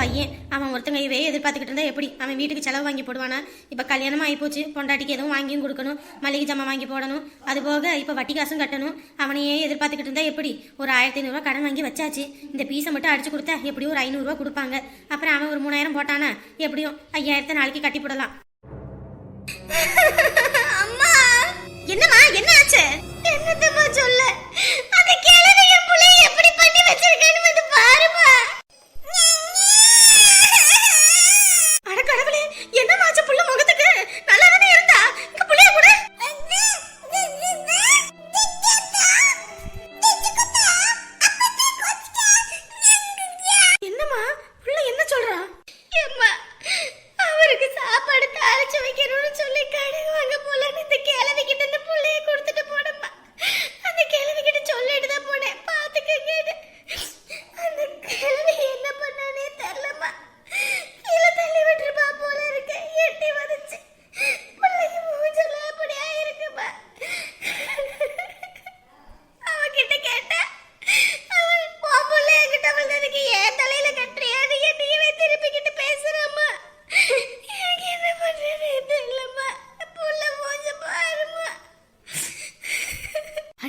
பையன். அவன் ஒருத்தங்க இவே எதிர்பார்த்துக்கிட்டு இருந்தா எப்படி? அவன் வீட்டுக்கு செலவு வாங்கி போடுவானா? இப்போ கல்யாணம் ஆகி போச்சு பொண்டாட்டிக்கு எதுவும் வாங்கியும் கொடுக்கணும். மளிகை ஜாமான் வாங்கி போடணும். அது போக இப்போ வட்டி காசும் கட்டணும். அவனையே எதிர்பார்த்துக்கிட்டு இருந்தா எப்படி? ஒரு ஆயிரத்தி ஐநூறுரூவா கடன் வாங்கி வச்சாச்சு. இந்த பீஸை மட்டும் அடிச்சு கொடுத்தா எப்படியும் ஒரு ஐநூறுரூவா கொடுப்பாங்க. அப்புறம் அவன் ஒரு மூணாயிரம் போட்டானா? எப்படியும் ஐயாயிரத்தை நாளைக்கு கட்டி போடலாம். அம்மா! என்னம்மா? என்ன ஆச்சு? என்னத்தம்மா சொல்ல? அந்த கிழவி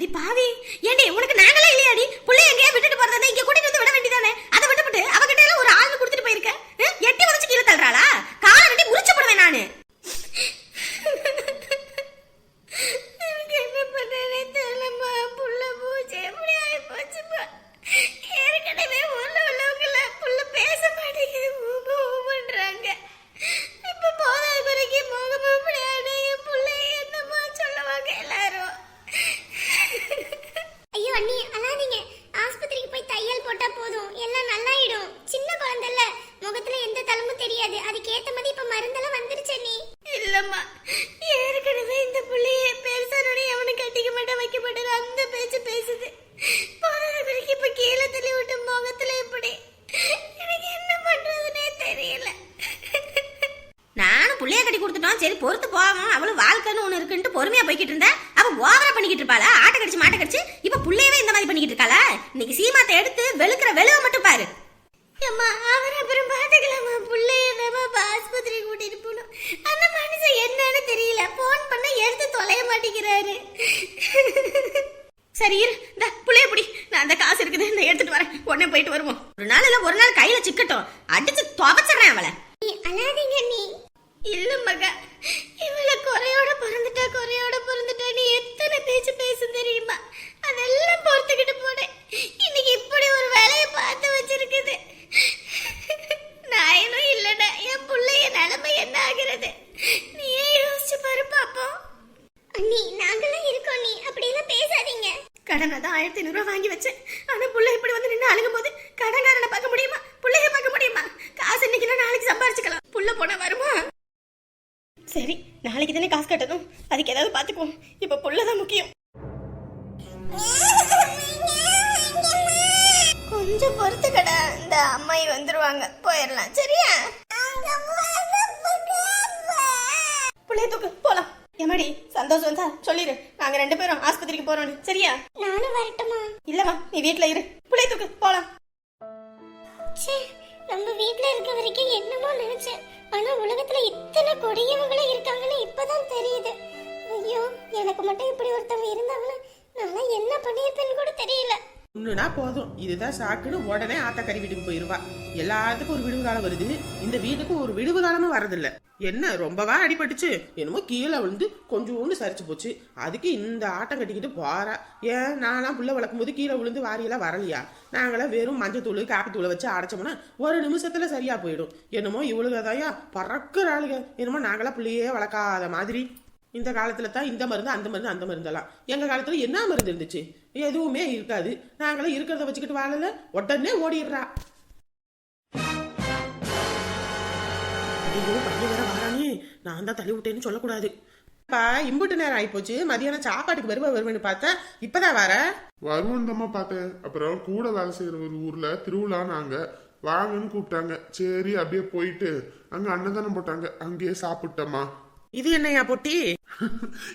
பாவி. ஏண்டி உனக்கு நாங்களே இல்லையாடி? புள்ள எங்கேயா விட்டுட்டு போறதா இங்க கூட்டிட்டு வந்து விட வேண்டியதானே அதை விட்டுவிட்டு அவகிட்ட எல்லாம் ஒரு ஆள் கொடுத்துட்டு போயிருக்க ஆ? எட்டி உதச்சு கீழே தள்ளுறாளா காலை வெட்டி முறிச்சு போடுவேன் நானு எனக்கு என்ன பண்றேனே தெரியலம்மா புள்ள பூஜை எப்படி ஆகி போச்சுப்பா ஏற்கனவே ஊர்ல உள்ளவங்கள புள்ள பேச மாட்டேங்குது ஊபு ஊபுன்றாங்க இப்ப போதாத குறைக்கு முகம் எப்படி ஆடு என் புள்ள என்னம்மா சொல்லுவாங்க எல்லாரும் ஐயோ அண்ணி அழாதீங்க ஆஸ்பத்திரிக்கு போய் தையல் போட்டா போதும் எல்லாம் நல்லாயிடும் சின்ன குழந்தைல முகத்துல எந்த தழும்பும் தெரியாது அதுக்கேத்த மாதிரி இப்ப மருந்தெல்லாம் வந்துருச்சு அண்ணி இல்லம்மா ஏற்கனவே இந்த புள்ளைய பெருசானோட அவனு கட்டிக்க மாட்டேன் வைக்க மாட்டேன் அந்த பேச்சு பேசுது போதாத குறைக்கு இப்ப கீழே தள்ளி விட்டு முகத்துல எப்படி எனக்கு என்ன பண்றதுனே தெரியல நானும் புள்ளைய கட்டி கொடுத்துட்டோம் சரி பொறுத்து போவோம் அவளும் வாழ்க்கைன்னு ஒண்ணு இருக்குன்ட்டு பொறுமையா போய்கிட்டு இருந்தா. அவ ஓவரா பண்ணிக்கிட்டு இருப்பாளா? ஆட்டை கடிச்சு மாட்டை கடிச்சு இப்ப புள்ளையவே இந்த மாதிரி பண்ணிக்கிட்டு இருக்காளா? இன்னைக்கு சீமாத்தை எடுத்து வெளுக்கிற வெளுவ மட்டும் பாரு. அம்மா அவர் அப்புறம் பாத்துக்கலாமா? புள்ளைய நம்ம ஆஸ்பத்திரி கூட்டிட்டு போகணும். அந்த மனுஷன் என்னன்னு தெரியல. போன் பண்ண எடுத்து தொலைய மாட்டேங்கிறாரு. சரி இரு. இந்த புள்ளைய புடி. நான் அந்த காசு இருக்குது இந்த எடுத்துட்டு வரேன். உடனே போயிட்டு வருவோம். ஒரு நாள் இல்ல ஒரு நாள் கையில சிக்கட்டும். அடிச்சு துவச்சிடுறேன் அவளை. நீ அழாதீங்க அண்ணி இல்ல மகா. குறையோட பிறந்துட்டா நீ எத்தனை பேச்சு பேச தெரியுமா? அதெல்லாம் பொறுத்துக்கிட்டு போனேன் இன்னைக்கு இப்படி ஒரு வேலையை பார்த்து வச்சிருக்குது. நாயனும் இல்லடா என் பிள்ளைய நிலைமை என்ன ஆகிறது? நீயே யோசிச்சு பாரு பாப்போம். அண்ணி நாங்கெல்லாம் இருக்கோம் நீ அப்படியெல்லாம் பேசாதீங்க. கடனை தான் ஆயிரத்தி ஐநூறுரூவா வாங்கி வச்சேன். ஆனா பிள்ளை இப்படி வந்து நின்று அழுகும் போது கடன்காரனை பார்க்க முடியுமா? புள்ளைய பார்க்க முடியுமா? காசு இன்னைக்கு நாளைக்கு சம்பாரிச்சுக்கலாம். புள்ள போனா வருமா? சரி நாளைக்கு தானே காசு கட்டணும். அதுக்கு ஏதாவது பார்த்துக்குவோம் இப்ப புள்ள தான் முக்கியம். கொஞ்சம் பொறுத்து கடை இந்த அம்மாயி வந்துருவாங்க. போயிடலாம் சரியா? புள்ளைய தூக்கு. போலாம். எமாடி சந்தோஷம் வந்தா சொல்லிடு நாங்க ரெண்டு பேரும் ஆஸ்பத்திரிக்கு போறோம் சரியா? நானும் வரட்டுமா? இல்லம்மா நீ வீட்ல இரு. புள்ளைய தூக்கு. போலாம். ச்சே நம்ம வீட்ல இருக்க வரைக்கும் என்னமோ நினைச்சேன். ஆனா உலகத்துல இத்தனை கொடியவங்களும் இருக்காங்கன்னு இப்பதான் தெரியுது. ஐயோ எனக்கு மட்டும் இப்படி ஒருத்தவங்க இருந்தாங்கன்னா நான் என்ன பண்ணியிருப்பேன்னு கூட தெரியல. ஒண்ணுனா போதும். இதுதான் சாக்குன்னு உடனே ஆத்தக்கறி வீட்டுக்கு போயிருவா. எல்லாத்துக்கும் ஒரு விடுவு காலம் வருது. இந்த வீட்டுக்கு ஒரு விடுவு காலமும் வரதில்ல. என்ன ரொம்பவா அடிபட்டுச்சு. என்னமோ கீழே விழுந்து கொஞ்சோண்டு சரிச்சு போச்சு. அதுக்கு இந்த ஆட்டம் கட்டிக்கிட்டு போறா. ஏன் நான்லாம் புள்ள வளர்க்கும் போது கீழே விழுந்து வாரியெல்லாம் வரலையா? நாங்களாம் வெறும் மஞ்சத்தூள் காப்பித்தூளை வச்சு அடைச்சோம்னா ஒரு நிமிஷத்துல சரியா போயிடும். என்னமோ இவளுகதாயா பறக்குற ஆளுங்க என்னமோ நாங்களாம் பிள்ளையே வளர்க்காத மாதிரி. இந்த காலத்தில் தான் இந்த மருந்து அந்த மருந்து அந்த மருந்தெல்லாம். எங்கள் காலத்தில் என்ன மருந்து இருந்துச்சு? எதுவுமே இருக்காது. நாங்களும் இருக்கிறத வச்சுக்கிட்டு வாழல. உடனே ஓடிடுறா. ஐயோ பையன் வேற வாரானே. நான் தான் தள்ளி விட்டேன்னு சொல்லக்கூடாது. அப்பா இம்புட்டு நேரம் ஆயிப்போச்சு. மதியானம் சாப்பாட்டுக்கு வருவா வருவேன்னு பார்த்தேன். இப்பதான் வர. வருவோம் பார்த்தேன். அப்புறம் கூட வேலை செய்யற ஒரு ஊர்ல திருவிழா நாங்க. வாங்கன்னு கூப்பிட்டாங்க. சரி அப்படியே போயிட்டு அங்க அன்னதானம் போட்டாங்க. அங்கேயே சாப்பிட்டோமா இது என்னையா பொட்டி?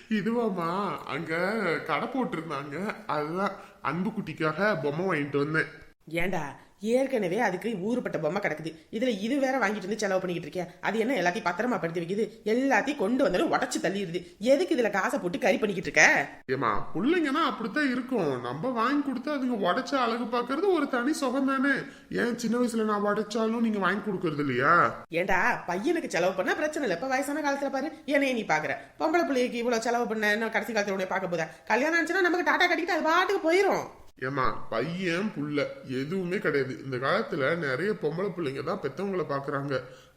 இதுவாமா அங்க கடை போட்டிருந்தாங்க. அதுதான் அன்பு குட்டிக்காக பொம்மை வாங்கிட்டு வந்தேன். ஏண்டா? ஏற்கனவே அதுக்கு ஊருப்பட்ட பொம்மை கிடக்குது. இதுல இது வேற வாங்கிட்டு வந்து செலவு பண்ணிக்கிட்டு இருக்கியா அது என்ன எல்லாத்தையும் பத்திரமா படுத்தி வைக்குது. எல்லாத்தையும் கொண்டு வந்து உடச்சு தள்ளிடுது. எதுக்கு இதுல காசை போட்டு கறி பண்ணிக்கிட்டு இருக்க? ஏமா பிள்ளைங்கன்னா அப்படித்தான் இருக்கும். நம்ம வாங்கி கொடுத்தா அதுங்க உடைச்ச அழகு பார்க்கறது ஒரு தனி சுகம் தானே. ஏன் சின்ன வயசுல நான் உடைச்சாலும் நீங்க வாங்கி கொடுக்கறது இல்லையா? ஏண்டா பையனுக்கு செலவு பண்ணா பிரச்சனை இல்லை. இப்ப வயசான காலத்துல பாரு. என்னைய நீ பாக்குற. பொம்பளை பிள்ளைக்கு இவ்வளவு செலவு பண்ண கடைசி காலத்துல உடைய பார்க்க போதா? கல்யாணம் ஆச்சுன்னா நமக்கு டாட்டா கட்டிட்டு அது பாட்டுக்கு போயிரும். ஏமா பையன் புள்ள எதுவுமே கிடையாது. இந்த காலத்துல நிறைய பொம்பளை பிள்ளைங்க தான் பெத்தவங்களை பாக்குறாங்க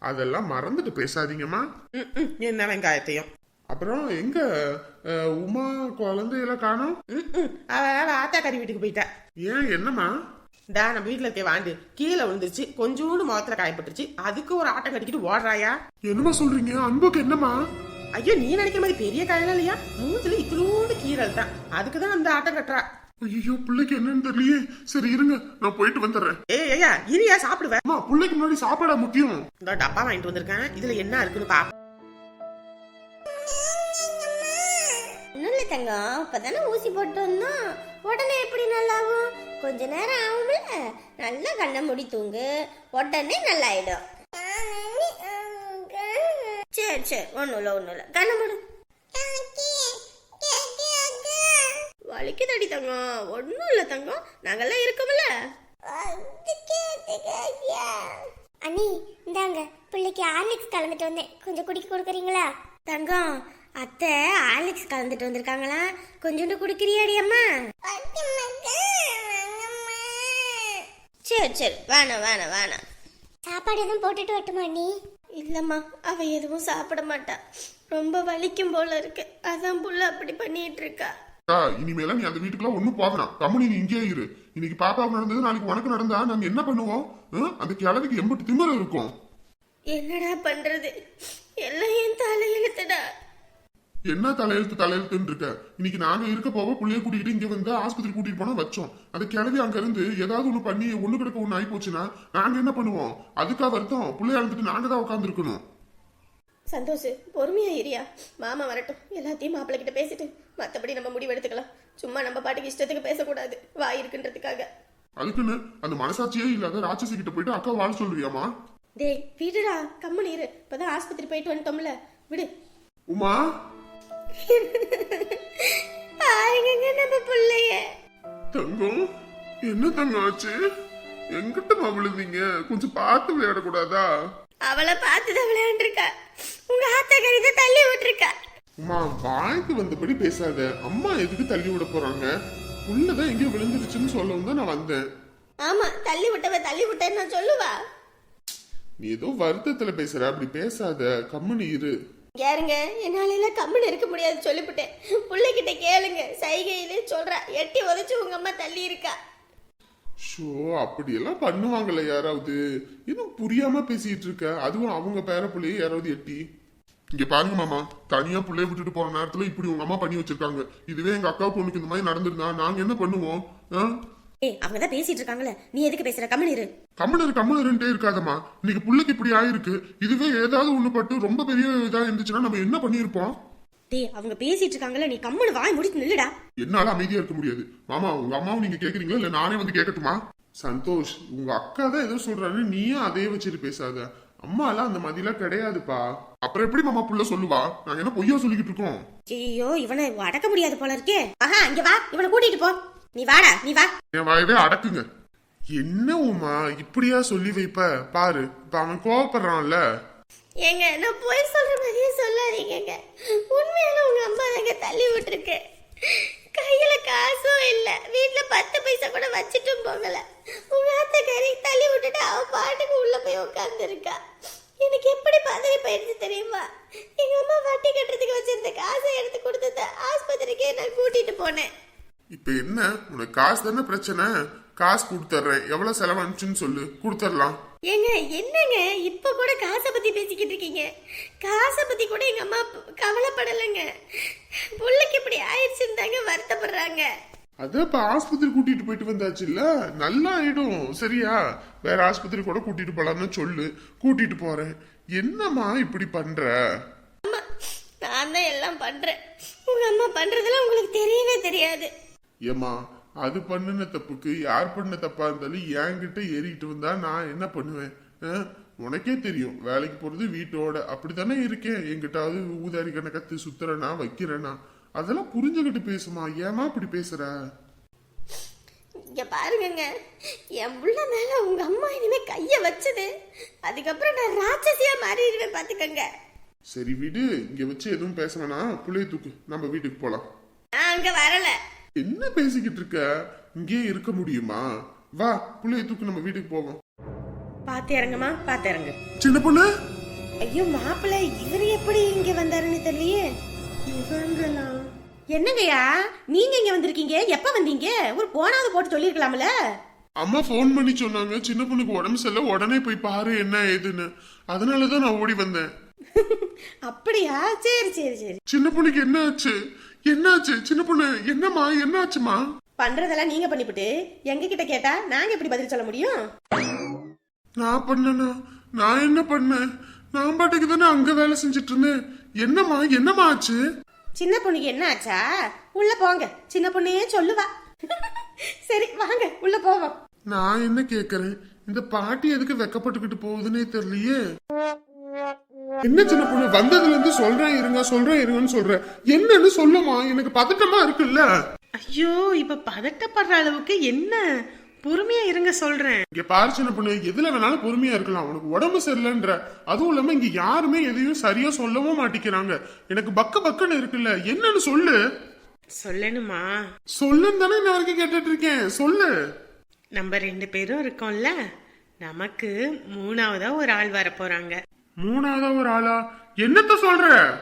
அதெல்லாம் மறந்துட்டு பேசாதீங்கம்மா. என்ன வெங்காயத்தையும்? அப்புறம் எங்க உமா குழந்தையெல்லாம் காணோம்? அவ ஆத்தா கறி வீட்டுக்கு போயிட்டா ஏன் என்னம்மா? டா நம்ம வீட்டுல இருக்க வாண்டு கீழே விழுந்துருச்சு கொஞ்சோண்டு முகத்துல காயப்பட்டுருச்சு அதுக்கு ஒரு ஆட்டம் கட்டிக்கிட்டு ஓடுறாயா? என்னம்மா சொல்றீங்க? அன்புக்கு என்னம்மா? ஐயோ நீ நினைக்கிற மாதிரி பெரிய காயெல்லாம் இல்லையா? மூஞ்சில இத்திலூண்டு கீரல் தான். அதுக்கு தான் அந்த ஆட்டம் கட்டுறா. ஐயோ பிள்ளைக்கு என்னன்னு தெரியலையே. சரி இருங்க நான் போயிட்டு வந்துடுறேன். ஏய் ஐயா இரியா சாப்பிடுவேன் அம்மா பிள்ளைக்கு முன்னாடி சாப்பாடா முக்கியம்? இந்த டப்பா வாங்கிட்டு வந்திருக்கேன். இதுல என்ன இருக்குன்னு பா இல்லை தங்கம். இப்போதானே ஊசி போட்டு வந்தோம். உடனே எப்படி நல்லாகும்? கொஞ்ச நேரம் ஆகும்ல. நல்லா கண்ணை மூடி தூங்கு. உடனே நல்லாயிடும். சரி சரி ஒன்றும் இல்லை ஒன்றும் இல்லை. கண்ணை மூடு. வலிக்குதடி தங்கம். ஒன்றும் இல்லை தங்கம். நாங்கெல்லாம் இருக்கோம்ல. அண்ணி இந்தாங்க. பிள்ளைக்கு ஹார்லிக்ஸ் கலந்துட்டு வந்தேன். கொஞ்சம் குடிக்க கொடுக்குறீங்களா? தங்கம் அத்தை ஹார்லிக்ஸ் கலந்துட்டு வந்திருக்காங்களா? கொஞ்சோண்டு குடிக்கிறியாடி அம்மா? சரி சரி. வேணாம் வேணாம் வேணாம். சாப்பாடு எதுவும் போட்டுட்டு வரட்டுமா நீ இல்லம்மா அவ எதுவும் சாப்பிட மாட்டா. ரொம்ப வலிக்கும் போல இருக்கு. அதான் புள்ள அப்படி பண்ணிட்டு இருக்கா. அக்கா, இனிமேல நீ அந்த வீட்டுக்குள்ள ஒண்ணும் போகலாம் கம்முனி நீ இங்கேயே இரு. இன்னைக்கு பாப்பாவுக்கு நடந்தது நாளைக்கு உனக்கு நடந்தா நாங்க என்ன பண்ணுவோம்? அந்த கிழவிக்கு எம்பிட்டு திமிர இருக்கும். என்னடா பண்றது? எல்லாம் என் தலையெழுத்துடா என்ன தலையெழுத்து தலையெழுத்துன்னு இருக்க? இன்னைக்கு நாங்க இருக்க போக புள்ளைய கூட்டிகிட்டு இங்க வந்து ஆஸ்பத்திரி கூட்டிட்டு போனா வச்சோம். அந்த கிழவி அங்க இருந்து ஏதாவது ஒண்ணு பண்ணி ஒண்ணு கிடக்க ஒண்ணு ஆகி போச்சுன்னா நாங்க என்ன பண்ணுவோம்? அதுக்கா வருத்தம். புள்ளைய அழுந்துட்டு நாங்க தான் உட்கார்ந்து இருக்கணும் சந்தோஷ் பொறுமையா இரியா மாமா வரட்டும். எல்லாத்தையும் மாப்பிள்ளை கிட்ட பேசிட்டு மத்தபடி நம்ம முடிவு எடுத்துக்கலாம். சும்மா நம்ம பாட்டுக்கு இஷ்டத்துக்கு பேசக்கூடாது. வாய் இருக்குன்றதுக்காக. அதுக்குன்னு அந்த மனசாட்சியே இல்லாத ராட்சசி கிட்ட போயிட்டு அக்கா வாழ சொல்றியாமா டேய் விடுடா. கம்முனு இரு. இப்பதான் ஆஸ்பத்திரி போயிட்டு வந்துட்டோம்ல. விடு. உமா? பாருங்க நம்ம பிள்ளைய. தங்கம் என்ன தங்கம் ஆச்சு? எங்கிட்ட விழுந்தீங்க? கொஞ்சம் பார்த்து விளையாடக்கூடாதா? அவளை பார்த்துதான் விளையாண்டுருக்கா. உங்க ஆத்தக்கறி தான் தள்ளி விட்டுருக்கா. உமா வாய்க்கு வந்தபடி பேசாத. அம்மா எதுக்கு தள்ளி விட போறாங்க? உள்ளதான் எங்கேயோ விழுந்துருச்சுன்னு சொல்லவும் தான் நான் வந்தேன். ஆமா தள்ளி விட்டவ தள்ளி விட்டேன்னு நான் சொல்லுவா. நீ ஏதோ வருத்தத்துல பேசுற. அப்படி பேசாத. கம்முனு இரு. யாருங்க? என்னால எல்லாம் கம்முன்னு இருக்க முடியாது சொல்லிவிட்டேன் பிள்ளைகிட்ட கேளுங்க. சைகையிலே சொல்றா. எட்டி உதச்சு உங்க அம்மா தள்ளி இருக்கா. ஷோ அப்படியெல்லாம் பண்ணுவாங்கல்ல யாராவது. இன்னும் புரியாம பேசிட்டு இருக்க. அதுவும் அவங்க பேர பிள்ளைய யாராவது எட்டி. இங்க பாருங்க மாமா தனியா பிள்ளைய விட்டுட்டு போற நேரத்துல இப்படி உங்க அம்மா பண்ணி வச்சிருக்காங்க. இதுவே எங்க அக்கா பொண்ணுக்கு இந்த மாதிரி நடந்திருந்தா நாங்க என்ன பண்ணுவோம்? ஏய் அவங்க தான் பேசிட்டு இருக்காங்களே நீ எதுக்கு பேசுற? கம்முன்னு இரு. கம்முனரு கம்முனருன்ட்டே இருக்காதம்மா. இன்னைக்கு புள்ளைக்கு இப்படி ஆயிருக்கு. இதுவே ஏதாவது ஒண்ணு பட்டு ரொம்ப பெரிய இதா இருந்துச்சுன்னா நம்ம என்ன பண்ணியிருப்போம்? டேய் அவங்க பேசிட்டு இருக்காங்களே நீ கம்முன்னு வாய் முடிச்சு நில்லுடா. என்னால அமைதியா இருக்க முடியாது. மாமா உங்க அம்மாவும் நீங்க கேக்குறீங்களா? இல்ல நானே வந்து கேட்கட்டுமா சந்தோஷ் உங்க அக்கா தான் ஏதோ சொல்றான்னு நீயும் அதே வச்சுட்டு பேசாத. அம்மா எல்லாம் அந்த மாதிரிலாம் கிடையாதுப்பா. அப்புறம் எப்படி மாமா புள்ள சொல்லுவா? நாங்க என்ன பொய்யா சொல்லிக்கிட்டு இருக்கோம்? ஐயோ இவனை அடக்க முடியாது போல இருக்கே. ஆஹா இங்க வா இவனை கூட்டிட்டு போ. நீ வாடா நீ வா. என் வாயவே அடக்குங்க. என்ன உமா இப்படியா சொல்லி வைப்ப? பாரு இப்ப அவன் கோவப்படுறான்ல. ஏங்க நான் போய் சொல்ற மாதிரியே சொல்லாதீங்கங்க. உண்மையில உங்க அம்மா தாங்க தள்ளி விட்டுருக்கு. கையில காசும் இல்ல. வீட்டுல பத்து பைசா கூட வச்சுட்டும் போகல. உங்க கறி தள்ளி விட்டுட்டு அவ பாட்டுக்கு உள்ள போய் உட்காந்துருக்கா எனக்கு எப்படி பதறி போயிடுச்சு தெரியுமா? எங்க அம்மா வட்டி கட்டுறதுக்கு வச்சிருந்த காசை எடுத்து கொடுத்தத ஆஸ்பத்திரிக்கே நான் கூட்டிட்டு போனேன். இப்ப என்ன? உனக்கு காசு தானே பிரச்சனை? காசு கொடுத்துட்றேன் எவ்வளவு செலவானுச்சுன்னு சொல்லு. கொடுத்துடலாம் ஏங்க என்னங்க? இப்ப கூட காசை பத்தி பேசிக்கிட்டு இருக்கீங்க. காசை பத்தி கூட எங்க அம்மா கவலைப்படலைங்க. புள்ளைக்கு இப்படி ஆயிடுச்சுன்னு தாங்க வருத்தப்படுறாங்க. அதான் இப்ப ஆஸ்பத்திரி கூட்டிட்டு போயிட்டு வந்தாச்சு இல்ல நல்லா ஆயிடும். சரியா? வேற ஆஸ்பத்திரி கூட கூட்டிட்டு போலாம்னு சொல்லு. கூட்டிட்டு போறேன். என்னம்மா இப்படி பண்ற? நான் தான் எல்லாம் பண்றேன். உங்க அம்மா பண்றதெல்லாம் உங்களுக்கு தெரியவே தெரியாது. ஏம்மா அது பண்ணின தப்புக்கு யார் பண்ண தப்பா இருந்தாலும் என்கிட்ட ஏறிக்கிட்டு வந்தா நான் என்ன பண்ணுவேன்? உனக்கே தெரியும். வேலைக்கு போறது வீட்டோட. அப்படித்தானே இருக்கேன். எங்கிட்டாவது ஊதாரி கணக்கத்து சுத்துறனா வைக்கிறேனா? அதெல்லாம் புரிஞ்சுக்கிட்டு பேசுமா? ஏமா இப்படி பேசுற? இங்க பாருங்கங்க. என் புள்ள மேல உங்க அம்மா இனிமே கைய வச்சது. அதுக்கப்புறம் நான் ராட்சசியா மாறிடுவேன் பாத்துக்கங்க. சரி விடு. இங்க வச்சு எதுவும் பேச வேணாம். புள்ளைய தூக்கு. நம்ம வீட்டுக்கு போலாம். நான் அங்க வரல. என்ன பேசிக்கிட்டு இருக்க? இங்கே இருக்க முடியுமா? வா புள்ளைய தூக்கு நம்ம வீட்டுக்கு போவோம். பாத்து இறங்குமா? பாத்து இறங்கு. சின்ன பொண்ணு? ஐயோ மாப்பிள்ள இவர் எப்படி இங்க வந்தாருன்னு தெரியலையே. இவங்களாம் என்னங்கய்யா? நீங்க இங்க வந்திருக்கீங்க? எப்ப வந்தீங்க? ஒரு போனாவது போட்டு சொல்லிருக்கலாம்ல அம்மா ஃபோன் பண்ணி சொன்னாங்க. சின்ன பொண்ணுக்கு உடம்பு சரியில்லை. உடனே போய் பாரு என்ன ஏதுன்னு. அதனாலதான் நான் ஓடி வந்தேன். அப்படியா? சரி சரி சரி. சின்ன பொண்ணுக்கு என்ன ஆச்சு? என்ன ஆச்சு சின்ன பொண்ணு என்னம்மா என்ன ஆச்சுமா பண்றதெல்லாம் நீங்க பண்ணிவிட்டு எங்க கிட்ட கேட்டா நாங்க எப்படி பதில் சொல்ல முடியும்? நான் பண்ணனா? நான் என்ன பண்ணேன்? நான் பாட்டுக்கு தானே அங்க வேலை செஞ்சுட்டு இருந்தேன் என்னம்மா என்னம்மா ஆச்சு? சின்ன பொண்ணுக்கு என்ன ஆச்சா? உள்ள போங்க. சின்ன பொண்ணையே சொல்லுவா. சரி வாங்க உள்ள போவோம். நான் என்ன கேக்குறேன்? இந்த பாட்டி எதுக்கு வெக்கப்பட்டுக்கிட்டு போகுதுன்னே தெரியலையே. என்ன சின்ன பொண்ணு வந்ததுல இருந்து சொல்றேன் இருங்க சொல்றேன் இருங்கன்னு சொல்றேன் என்னன்னு சொல்லுமா எனக்கு பதட்டமா இருக்குல்ல. ஐயோ இப்ப பதட்டப்படுற அளவுக்கு என்ன? பொறுமையா இருங்க சொல்றேன். இங்க பாரு சின்ன பொண்ணு எதுல வேணாலும் பொறுமையா இருக்கலாம். உனக்கு உடம்பு சரியில்லைன்ற. அதுவும் இல்லாம இங்க யாருமே எதையும் சரியா சொல்லவும் மாட்டேங்கிறாங்க எனக்கு பக்கு பக்குன்னு இருக்குல்ல. என்னன்னு சொல்லு. சொல்லணுமா? சொல்லுன்னு தானே நான் வரைக்கும் கேட்டுட்டு இருக்கேன். சொல்லு. நம்ம ரெண்டு பேரும் இருக்கோம்ல. நமக்கு மூணாவதா ஒரு ஆள் வர போறாங்க மூணாவதா ஒரு ஆளா என்னத்த சொல்ற?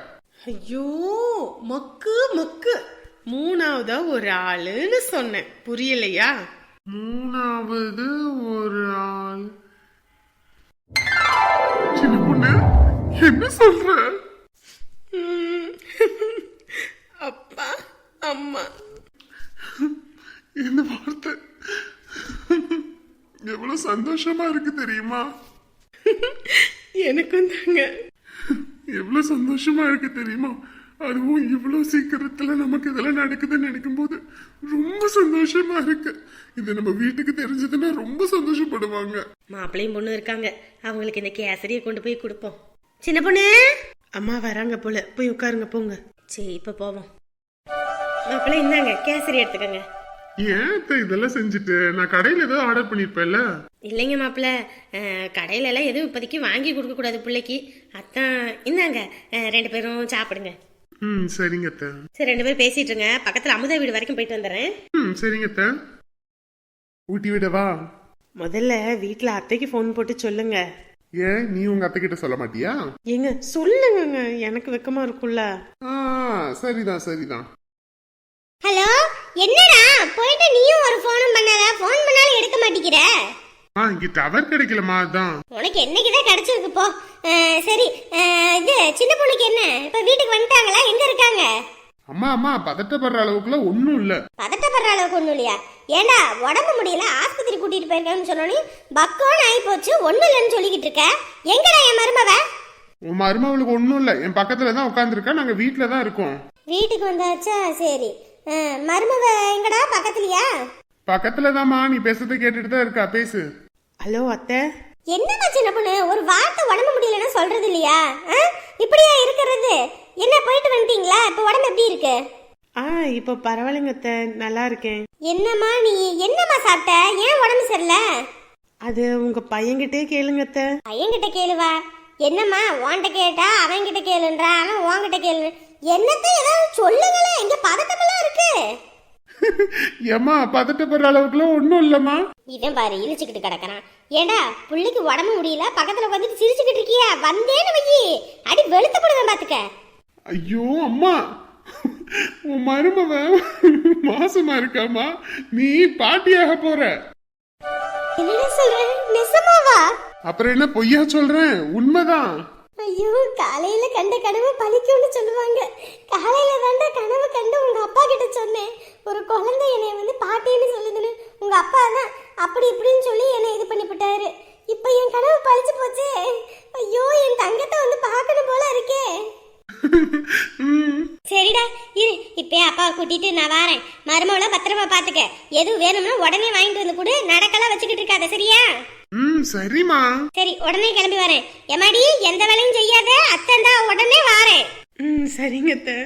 ஐயோ மக்கு மக்கு. மூணாவதா ஒரு ஆளுன்னு சொன்னேன். புரியலையா? மூணாவது ஒரு ஆள். சின்ன பொண்ணு என்ன சொல்ற. அப்பா அம்மா. இந்த வார்த்தை. எவ்வளவு சந்தோஷமா இருக்கு தெரியுமா? எனக்கும் தாங்க எவ்வளவு சந்தோஷமா இருக்கு தெரியுமா? அதுவும் இவ்வளவு சீக்கிரத்துல நமக்கு இதெல்லாம் நடக்குதுன்னு நினைக்கும் போது ரொம்ப சந்தோஷமா இருக்கு. இது நம்ம வீட்டுக்கு தெரிஞ்சதுன்னா ரொம்ப சந்தோஷப்படுவாங்க. மாப்பிள்ளையும் பொண்ணு இருக்காங்க. அவங்களுக்கு இந்த கேசரியை கொண்டு போய் கொடுப்போம். சின்ன பொண்ணு? அம்மா வராங்க போல. போய் உட்காருங்க போங்க. சரி இப்ப போவோம். மாப்பிள்ளை இந்தாங்க கேசரி எடுத்துக்கங்க. ஏன் இதெல்லாம் செஞ்சுட்டு? நான் கடையில ஏதோ ஆர்டர் பண்ணிருப்பேன்ல. இல்லைங்க மாப்பிள்ள. கடையில எல்லாம் எதுவும் இப்போதைக்கு வாங்கி கொடுக்க கூடாது பிள்ளைக்கு. அதான் இந்தாங்க. ரெண்டு பேரும் சாப்பிடுங்க. ம் சரிங்க அத்தை. சரி ரெண்டு பேரும் பேசிட்டு இருங்க. பக்கத்துல அமுதா வீடு வரைக்கும் போயிட்டு வந்துடுறேன். ம் சரிங்க அத்தை. ஊட்டி விடவா முதல்ல வீட்ல அத்தைக்கு ஃபோன் போட்டு சொல்லுங்க. ஏன்? நீ உங்க அத்தை கிட்ட சொல்ல மாட்டியா? ஏங்க சொல்லுங்கங்க. எனக்கு வெக்கமா இருக்கும்ல. ஆ சரிதான் சரிதான். ஹலோ? என்னடா? போயிட்டு நீயும் ஒரு ஃபோனும் பண்ணாத. ஃபோன் பண்ணாலும் எடுக்க மாட்டேங்கிற. ஆ இங்க டவர் கிடைக்கலமா அதான். உனக்கு என்னைக்கு தான் கிடைச்சிருக்கு போ. அஹ், சரி அஹ், இது சின்ன பொண்ணுக்கு என்ன? இப்ப வீட்டுக்கு வந்துட்டாங்களா? எங்க இருக்காங்க? அம்மா அம்மா பதட்டப்படுற அளவுக்குலாம் ஒன்றும் இல்ல. பதட்டப்படுற அளவுக்கு ஒண்ணும் இல்லையா? ஏண்டா உடம்பு முடியல ஆஸ்பத்திரி கூட்டிட்டு போயிருக்கேன்னு சொன்னோன்னே பக்கோன்னு ஆகி போச்சு ஒண்ணும் இல்லைன்னு சொல்லிக்கிட்டு இருக்க. எங்கடா என் மருமவ? உன் மருமவளுக்கு ஒன்றும் இல்லை. என் பக்கத்துல தான் உட்காந்துருக்கா நாங்க வீட்டில தான் இருக்கோம். வீட்டுக்கு வந்தாச்சா? சரி. அஹ், மருமவ எங்கடா? பக்கத்துலயா? பக்கத்துல தான்மா நீ பேசுறத கேட்டுட்டு தான் இருக்கா. பேசு. ஹலோ அத்தை. என்னம்மா சின்ன பொண்ணு? ஒரு வார்த்தை உடம்பு முடியலன்னா சொல்றது இல்லையா? ஆ? இப்படியா இருக்கிறது? என்ன போயிட்டு வந்துட்டீங்களா? இப்ப உடம்பு எப்படி இருக்கு? ஆ இப்போ பரவாயில்லைங்க அத்தை. நல்லா இருக்கேன். என்னம்மா நீ? என்னம்மா சாப்பிட்ட? ஏன் உடம்பு சரியில்லை? அது உங்க பையன்கிட்டே கேளுங்க அத்தை. பையன்கிட்ட கேளுவா? என்னம்மா உன்கிட்ட கேட்டா அவன்கிட்ட கேளுன்றா? அவன் உன்கிட்ட கேளு. என்னத்த ஏதாவது சொல்லுங்களேன் இங்க பதட்டமெல்லாம் இருக்கு. ஏம்மா பதட்டப்படுற அளவுக்குலாம் ஒன்றும் இல்லம்மா. இவன் பாரு இழிச்சுக்கிட்டு கிடக்குறான். ஏண்டா புள்ளைக்கு உடம்பு முடியல பக்கத்துல உட்காந்துட்டு சிரிச்சுக்கிட்டு இருக்கியா? வந்தேன்னு வையி அடி வெளுத்து போடுவேன் பாத்துக்க. ஐயோ அம்மா. உன் மருமவ மாசமா இருக்காமா நீ பாட்டியாக போற. என்ன சொல்ற? நெசமாவா? அப்புறம் என்ன பொய்யா சொல்றேன் உண்மைதான். ஐயோ காலையில கண்ட கனவு பலிக்கும்னு சொல்லுவாங்க. காலையில தாண்டா கனவு கண்டு உங்க அப்பா கிட்ட சொன்னேன். ஒரு குழந்தை என்னை வந்து பாட்டின்னு சொல்லுதுன்னு. உங்க அப்பா தான் அப்படி இப்படின்னு சொல்லி என்னை இது பண்ணி விட்டாரு. இப்போ என் கனவு பழிச்சு போச்சு. ஐயோ என் தங்கத்தை வந்து பார்க்கணும் போல இருக்கே. சரிடா இரு. இப்பயே அப்பாவை கூட்டிட்டு நான் வரேன். மருமவள பத்திரமா பாத்துக்க எது வேணும்னா உடனே வாங்கிட்டு வந்து கொடு. நடக்கலாம் வச்சுக்கிட்டு இருக்காத சரியா? ம் சரிம்மா. சரி உடனே கிளம்பி வரேன். எம்மாடி எந்த வேலையும் செய்யாத அத்தந்தா உடனே வாரேன். ம் சரிங்க அத்தை.